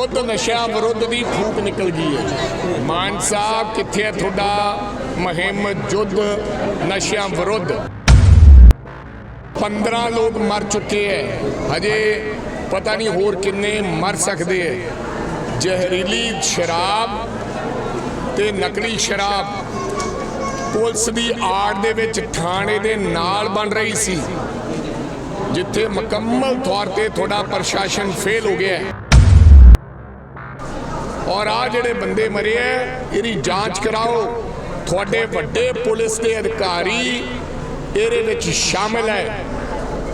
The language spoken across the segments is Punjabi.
ਯੁੱਧ ਨਸ਼ਿਆਂ ਵਿਰੁੱਧ ਦੀ ਫੂਕ ਨਿਕਲ ਗਈ ਹੈ। ਮਾਨ ਸਾਹਿਬ, ਕਿੱਥੇ ਹੈ ਤੁਹਾਡਾ ਮੁਹਿੰਮ ਯੁੱਧ ਨਸ਼ਿਆਂ ਵਿਰੁੱਧ? 15 ਲੋਕ ਮਰ ਚੁੱਕੇ ਹੈ। ਹਜੇ ਪਤਾ ਨਹੀਂ ਹੋਰ ਕਿੰਨੇ ਮਰ ਸਕਦੇ ਹੈ। ਜ਼ਹਿਰੀਲੀ ਸ਼ਰਾਬ ਤੇ ਨਕਲੀ ਸ਼ਰਾਬ ਪੁਲਿਸ ਦੀ ਆੜ ਦੇ ਵਿੱਚ ਥਾਣੇ ਦੇ ਨਾਲ ਬਣ ਰਹੀ ਸੀ, ਜਿੱਥੇ ਮੁਕੰਮਲ ਤੌਰ ਤੇ ਤੁਹਾਡਾ ਪ੍ਰਸ਼ਾਸਨ ਫੇਲ ਹੋ ਗਿਆ ਹੈ। ਔਰ ਆ ਜਿਹੜੇ ਬੰਦੇ ਮਰੇ ਐ, ਇਹਦੀ ਜਾਂਚ ਕਰਾਓ। ਤੁਹਾਡੇ ਵੱਡੇ ਪੁਲਿਸ ਦੇ ਅਧਿਕਾਰੀ ਇਹਦੇ ਵਿੱਚ ਸ਼ਾਮਿਲ ਹੈ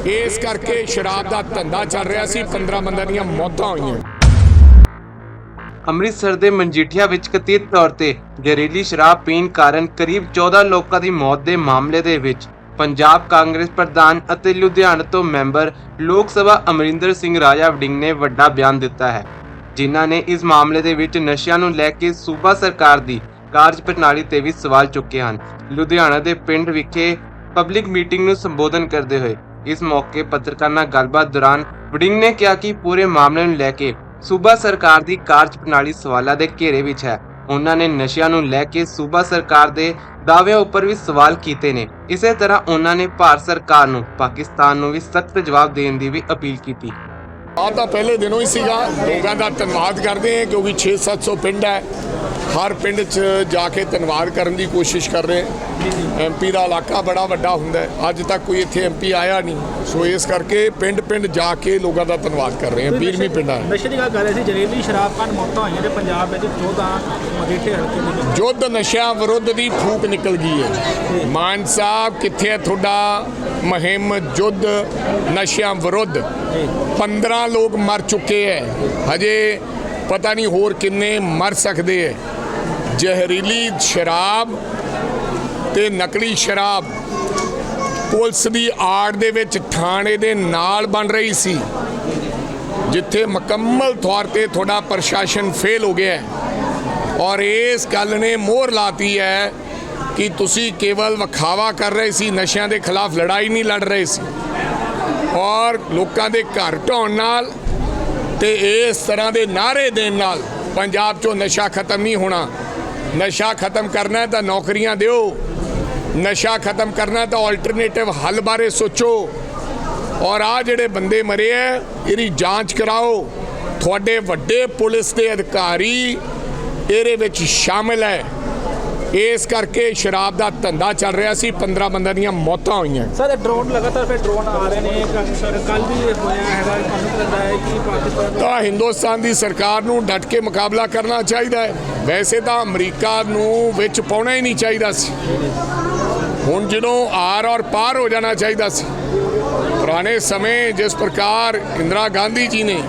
ਇਸ ਕਰਕੇ ਸ਼ਰਾਬ ਦਾ ਧੰਦਾ ਚੱਲ ਰਿਹਾ ਸੀ 15 ਬੰਦਿਆਂ ਦੀਆਂ ਮੌਤਾਂ ਹੋਈਆਂ। ਅੰਮ੍ਰਿਤਸਰ ਦੇ ਮਨਜੀਠੀਆ ਵਿੱਚ ਕਥਿਤ ਤੌਰ ਤੇ ਜ਼ਹਿਰੀਲੀ ਸ਼ਰਾਬ ਪੀਣ ਕਾਰਨ ਕਰੀਬ 14 ਲੋਕਾਂ ਦੀ ਮੌਤ ਦੇ ਮਾਮਲੇ ਦੇ ਵਿੱਚ ਪੰਜਾਬ ਕਾਂਗਰਸ ਪ੍ਰਧਾਨ ਅਤੇ ਲੁਧਿਆਣਾ ਤੋਂ ਮੈਂਬਰ ਲੋਕ ਸਭਾ ਅਮਰਿੰਦਰ ਸਿੰਘ ਰਾਜਾ ਵੜਿੰਗ ਨੇ ਵੱਡਾ ਬਿਆਨ ਦਿੱਤਾ ਹੈ। ਜਿਨ੍ਹਾਂ ਨੇ ਇਸ ਮਾਮਲੇ ਦੇ ਵਿੱਚ ਨਸ਼ਿਆਂ ਨੂੰ ਲੈ ਕੇ ਸੂਬਾ ਸਰਕਾਰ ਦੀ ਕਾਰਜ ਪ੍ਰਣਾਲੀ ਤੇ ਵੀ ਸਵਾਲ ਚੁੱਕੇ ਹਨ। ਲੁਧਿਆਣਾ ਦੇ ਪਿੰਡ ਵਿਖੇ ਪਬਲਿਕ ਮੀਟਿੰਗ ਨੂੰ ਸੰਬੋਧਨ ਕਰਦੇ ਹੋਏ ਇਸ ਮੌਕੇ ਪੱਤਰਕਾਰਾਂ ਨਾਲ ਗੱਲਬਾਤ ਦੌਰਾਨ ਵੜਿੰਗ ਨੇ ਕਿਹਾ ਕਿ ਪੂਰੇ ਮਾਮਲੇ ਨੂੰ ਲੈ ਕੇ ਸੂਬਾ ਸਰਕਾਰ ਦੀ ਕਾਰਜ ਪ੍ਰਣਾਲੀ ਸਵਾਲਾਂ ਦੇ ਘੇਰੇ ਵਿੱਚ ਹੈ। ਉਹਨਾਂ ਨੇ ਨਸ਼ਿਆਂ ਨੂੰ ਲੈ ਕੇ ਸੂਬਾ ਸਰਕਾਰ ਦੇ ਦਾਅਵਿਆਂ ਉੱਪਰ ਵੀ ਸਵਾਲ ਕੀਤੇ ਨੇ। ਇਸੇ ਤਰ੍ਹਾਂ ਉਹਨਾਂ ਨੇ ਭਾਰਤ ਸਰਕਾਰ ਨੂੰ ਪਾਕਿਸਤਾਨ ਨੂੰ ਵੀ ਸਖਤ ਜਵਾਬ ਦੇਣ ਦੀ ਵੀ ਅਪੀਲ ਕੀਤੀ। ਆਹ ਤਾਂ ਪਹਿਲੇ ਦਿਨੋਂ ਹੀ ਸੀਗਾ। ਲੋਕਾਂ ਦਾ ਧੰਨਵਾਦ ਕਰਦੇ ਹਾਂ ਕਿਉਂਕਿ 6-700 ਪਿੰਡ ਹੈ। ਹਰ ਪਿੰਡ 'ਚ ਜਾ ਕੇ ਧੰਨਵਾਦ ਕਰਨ ਦੀ ਕੋਸ਼ਿਸ਼ ਕਰ ਰਹੇ ਐਮਪੀ ਦਾ ਇਲਾਕਾ ਬੜਾ ਵੱਡਾ ਹੁੰਦਾ ਹੈ। ਅੱਜ ਤੱਕ ਕੋਈ ਇੱਥੇ ਐਮਪੀ ਆਇਆ ਨਹੀਂ। ਸੋ ਇਸ ਕਰਕੇ ਪਿੰਡ ਪਿੰਡ ਜਾ ਕੇ ਲੋਕਾਂ ਦਾ ਧੰਨਵਾਦ ਕਰ ਰਹੇ ਹਾਂ। ਵੀਰਵੀਂ ਪਿੰਡਾਂ ਨਸ਼ੇ ਦੀ ਗੱਲ ਸੀ ਜਰੇਲੀ ਸ਼ਰਾਬ ਕਾਰਨ ਮੌਤਾਂ ਹੋਈਆਂ ਨੇ ਪੰਜਾਬ ਵਿੱਚ। 14 ਮਗੇਠੇ ਹਲਕੇ ਦੇ ਵਿੱਚ ਯੁੱਧ ਨਸ਼ਿਆਂ ਵਿਰੁੱਧ ਦੀ ਫੂਕ ਨਿਕਲ ਗਈ ਹੈ। ਮਾਨ ਸਾਹਿਬ ਕਿੱਥੇ ਹੈ ਤੁਹਾਡਾ ਮੁਹਿੰਮ ਯੁੱਧ ਨਸ਼ਿਆਂ ਵਿਰੁੱਧ? 15 ਲੋਕ ਮਰ ਚੁੱਕੇ ਹੈ ਹਜੇ ਪਤਾ ਨਹੀਂ ਹੋਰ ਕਿੰਨੇ ਮਰ ਸਕਦੇ ਹੈ ਜ਼ਹਿਰੀਲੀ ਸ਼ਰਾਬ ਤੇ ਨਕਲੀ ਸ਼ਰਾਬ ਪੁਲਿਸ ਦੀ ਆੜ ਦੇ ਵਿੱਚ ਥਾਣੇ ਦੇ ਨਾਲ ਬਣ ਰਹੀ ਸੀ, ਜਿੱਥੇ ਮੁਕੰਮਲ ਤੌਰ ਤੇ ਤੁਹਾਡਾ ਪ੍ਰਸ਼ਾਸਨ ਫੇਲ ਹੋ ਗਿਆ ਔਰ ਇਸ ਗੱਲ ਨੇ ਮੋਹਰ ਲਾਤੀ ਹੈ ਕਿ ਤੁਸੀਂ ਕੇਵਲ ਵਿਖਾਵਾ ਕਰ ਰਹੇ ਸੀ, ਨਸ਼ਿਆਂ ਦੇ ਖਿਲਾਫ ਲੜਾਈ ਨਹੀਂ ਲੜ ਰਹੇ ਸੀ। ਔਰ ਲੋਕਾਂ ਦੇ ਘਰ ਢਾਉਣ ਨਾਲ ਤੇ ਇਸ ਤਰ੍ਹਾਂ ਦੇ ਨਾਰੇ ਦੇਣ ਨਾਲ ਪੰਜਾਬ 'ਚੋਂ ਨਸ਼ਾ ਖਤਮ ਨਹੀਂ ਹੋਣਾ। ਨਸ਼ਾ ਖਤਮ ਕਰਨਾ ਹੈ ਤਾਂ ਨੌਕਰੀਆਂ ਦਿਓ। ਨਸ਼ਾ ਖਤਮ ਕਰਨਾ ਤਾਂ ਆਲਟਰਨੇਟਿਵ ਹੱਲ ਬਾਰੇ ਸੋਚੋ। ਔਰ ਆ ਜਿਹੜੇ ਬੰਦੇ ਮਰੇ ਐ, ਇਹਦੀ ਜਾਂਚ ਕਰਾਓ। ਤੁਹਾਡੇ ਵੱਡੇ ਪੁਲਿਸ ਦੇ ਅਧਿਕਾਰੀ ਇਹਦੇ ਵਿੱਚ ਸ਼ਾਮਿਲ ਹੈ ਇਸ ਕਰਕੇ ਸ਼ਰਾਬ ਦਾ ਧੰਦਾ ਚੱਲ ਰਿਹਾ ਸੀ 15 ਬੰਦਿਆਂ ਦੀਆਂ ਮੌਤਾਂ ਹੋਈਆਂ। ਸਰ ਡਰੋਨ ਲਗਾਤਾਰ ਫਿਰ ਡਰੋਨ ਆ ਰਹੇ ਨੇ। ਕੱਲ ਵੀ ਹੋਇਆ ਹੈਗਾ ਤੁਹਾਨੂੰ ਲੱਗਦਾ ਹੈ ਕਿ ਪਾਕਿਸਤਾਨ ਤਾਂ ਹਿੰਦੁਸਤਾਨ ਦੀ ਸਰਕਾਰ ਨੂੰ ਡਟ ਕੇ ਮੁਕਾਬਲਾ ਕਰਨਾ ਚਾਹੀਦਾ ਹੈ। ਵੈਸੇ ਤਾਂ ਅਮਰੀਕਾ ਨੂੰ ਵਿੱਚ ਪਾਉਣਾ ਹੀ ਨਹੀਂ ਚਾਹੀਦਾ ਸੀ। ਹੁਣ ਜਦੋਂ ਆਰ ਔਰ ਪਾਰ ਹੋ ਜਾਣਾ ਚਾਹੀਦਾ ਸੀ। ਪੁਰਾਣੇ ਸਮੇਂ ਜਿਸ ਪ੍ਰਕਾਰ ਇੰਦਰਾ ਗਾਂਧੀ ਜੀ ਨੇ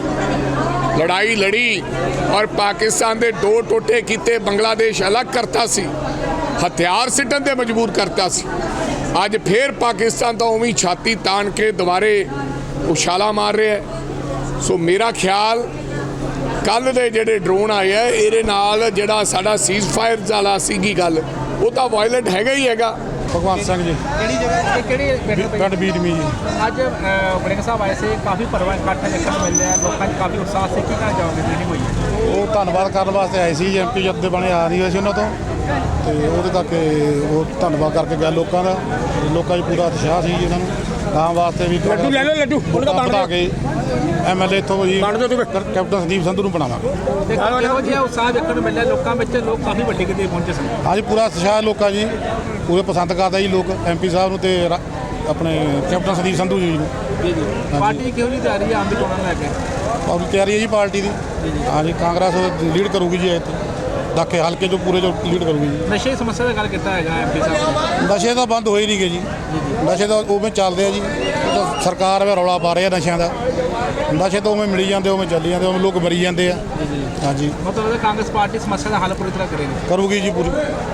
ਲੜਾਈ ਲੜੀ ਔਰ ਪਾਕਿਸਤਾਨ ਦੇ ਦੋ ਟੋਟੇ ਕੀਤੇ, ਬੰਗਲਾਦੇਸ਼ ਅਲੱਗ ਕਰਤਾ ਸੀ, ਹਥਿਆਰ ਸਿੱਟਣ ਤੇ ਮਜਬੂਰ ਕਰਤਾ ਸੀ। ਅੱਜ ਫੇਰ ਪਾਕਿਸਤਾਨ ਤਾਂ ਉਵੇਂ ਛਾਤੀ ਤਾਣ ਕੇ ਦੁਬਾਰੇ ਉਛਾਲਾ ਮਾਰ ਰਿਹਾ ਹੈ। ਸੋ ਮੇਰਾ ਖਿਆਲ, ਕੱਲ ਦੇ ਜਿਹੜੇ ਡਰੋਨ ਆਏ ਆ, ਇਹਦੇ ਨਾਲ ਜਿਹੜਾ ਸਾਡਾ ਸੀਜ਼ ਫਾਇਰ ਵਾਲਾ ਸੀਗੀ ਗੱਲ, ਉਹ ਤਾਂ ਵਾਇਲੈਂਟ ਹੈਗਾ ਹੀ ਹੈਗਾ। ਭਗਵੰਤ ਸਿੰਘ ਜੀ। ਕਿਹੜੀ ਜਗ੍ਹਾ ਤੇ ਕਿਹੜੀ ਪਿੰਡ ਬੀਦਮੀ ਜੀ। ਅੱਜ ਵੜਿੰਗ ਸਾਹਿਬ ਆਏ ਸੀ ਕਾਫੀ ਪਰਵਾਹ ਇਕੱਠ ਦੇਖਣ ਨੂੰ ਮਿਲਿਆ ਲੋਕਾਂ 'ਚ ਕਾਫੀ ਉਤਸ਼ਾਹ ਸੀ। ਕੀ ਕਹਿਣਾ ਚਾਹੋਗੇ ਮੀਟਿੰਗ ਹੋਈ ਹੈ? ਉਹ ਧੰਨਵਾਦ ਕਰਨ ਵਾਸਤੇ ਆਏ ਸੀ ਐਮਪੀ ਜਦ ਦੇ ਬਣੇ ਆ ਨਹੀਂ ਹੋਏ ਸੀ ਉਹਨਾਂ ਤੋਂ। ਤੇ ਉਹਦੇ ਕਰਕੇ ਉਹ ਧੰਨਵਾਦ ਕਰਕੇ ਗਿਆ ਲੋਕਾਂ ਦਾ। ਲੋਕਾਂ 'ਚ ਪੂਰਾ ਉਤਸ਼ਾਹ ਸੀ ਜੀ ਉਹਨਾਂ ਨੂੰ। ਤਾਂ ਵਾਸਤੇ ਵੀ ਲੱਡੂ ਲੈ ਲਓ ਲੱਡੂ। ਉਹਨਾਂ ਦਾ ਬਣਾ ਕੇ ਐਮਐਲਏ ਇੱਥੋਂ ਜੀ ਕੈਪਟਨ ਸੰਦੀਪ ਸੰਧੂ ਨੂੰ ਬਣਾਵਾਂਗੇ। ਤੇ ਇਹੋ ਜਿਹਾ ਉਤਸ਼ਾਹ ਦੇਖਣ ਨੂੰ ਮਿਲਿਆ ਲੋਕਾਂ ਵਿੱਚ ਲੋਕ ਕਾਫੀ ਵੱਡੀ 'ਚ ਪਹੁੰਚੇ ਸਨ। ਹਾਂਜੀ ਪੂਰਾ ਉਤਸ਼ਾਹ ਲੋਕਾਂ ਜੀ। ਪੂਰੇ ਪਸੰਦ ਕਰਦਾ ਜੀ ਲੋਕ ਐਮਪੀ ਸਾਹਿਬ ਨੂੰ ਤੇ ਆਪਣੇ ਕੈਪਟਨ ਸੰਦੀਪ ਸੰਧੂ ਜੀ ਨੂੰ। ਜੀ ਜੀ। ਪਾਰਟੀ ਕਿਹੋ ਜਿਹੀ ਤਿਆਰੀ ਹੈ ਆਮ ਦੀ ਚੋਣਾਂ ਲੈ ਕੇ। ਔਰ ਤਿਆਰੀ ਹੈ ਜੀ ਪਾਰਟੀ ਦੀ। ਹਾਂਜੀ ਕਾਂਗਰਸ ਲੀਡ ਕਰੂਗੀ ਜੀ ਇੱਥੇ ਦਾਖੇ ਹਲਕੇ ਚੋਂ ਪੂਰੇ ਚੋਂ ਲੀਡ ਕਰੂਗੀ ਜੀ। ਨਸ਼ੇ ਦੀ ਸਮੱਸਿਆ ਦਾ ਗੱਲ ਕੀਤਾ ਹੈਗਾ ਐਮਪੀ ਸਾਹਿਬ ਨੇ। ਨਸ਼ੇ ਤਾਂ ਬੰਦ ਹੋਏ ਨਹੀਂਗੇ ਜੀ। ਨਸ਼ੇ ਤਾਂ ਉਵੇਂ ਚੱਲਦੇ ਆ ਜੀ। ਤਾਂ ਸਰਕਾਰ ਵੇ ਰੌਲਾ ਪਾ ਰਹੀ ਆ ਨਸ਼ਿਆਂ ਦਾ। ਨਸ਼ੇ ਤਾਂ ਉਵੇਂ ਮਿਲੀ ਜਾਂਦੇ ਉਵੇਂ ਚੱਲੀ ਜਾਂਦੇ ਉਵੇਂ ਲੋਕ ਮਰੀ ਜਾਂਦੇ ਆ। ਹਾਂਜੀ। ਮਤਲਬ ਕਾਂਗਰਸ ਪਾਰਟੀ ਸਮੱਸਿਆ ਦਾ ਹੱਲ ਪੂਰੀ ਤਰ੍ਹਾਂ ਕਰੇਗੀ। ਕਰੂਗੀ ਜੀ ਪੂਰੀ।